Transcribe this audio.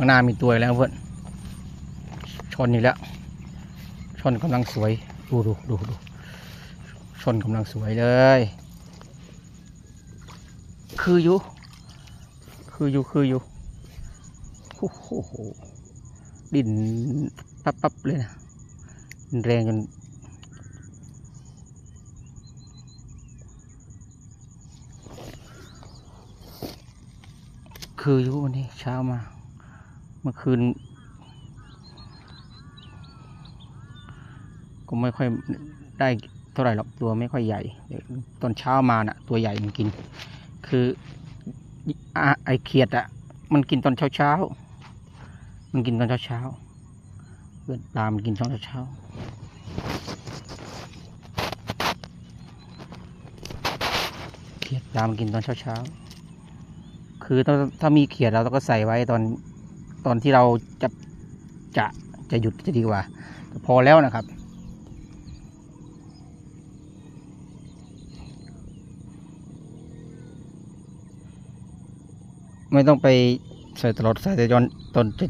ข้างหน้ามีตัวอีกแล้วเพื่อนชนอีกแล้ว ชนกำลังสวย ดูดูดูดูชนกำลังสวยเลย คืออยู่ คืออยู่คืออยู่โอ้โหดินปั๊บปั๊บเลยนะแรงจนคืออยู่วันนี้เช้ามา เมื่อคืน ก็ไม่ค่อยได้เท่าไหร่หรอกตัวไม่ค่อยใหญ่ตอนเช้ามาน่ะ ตัวใหญ่มันกิน คืออไอเขียดอะมันกินตอนเช้าเช้ามันกินตอนเช้าเช้าเพื่อนปลามันกินตอนเช้าเช้าเขียดปลามันกินตอนเช้าเช้าคือถ้าถ้ามีเขียดเราต้องก็ใส่ไว้ตอน ตอนที่เราจะจะจะหยุดจะดีกว่า พอแล้วนะครับ ไม่ต้องไปใส่ตลอดใส่แต่ย้อนตอนจะ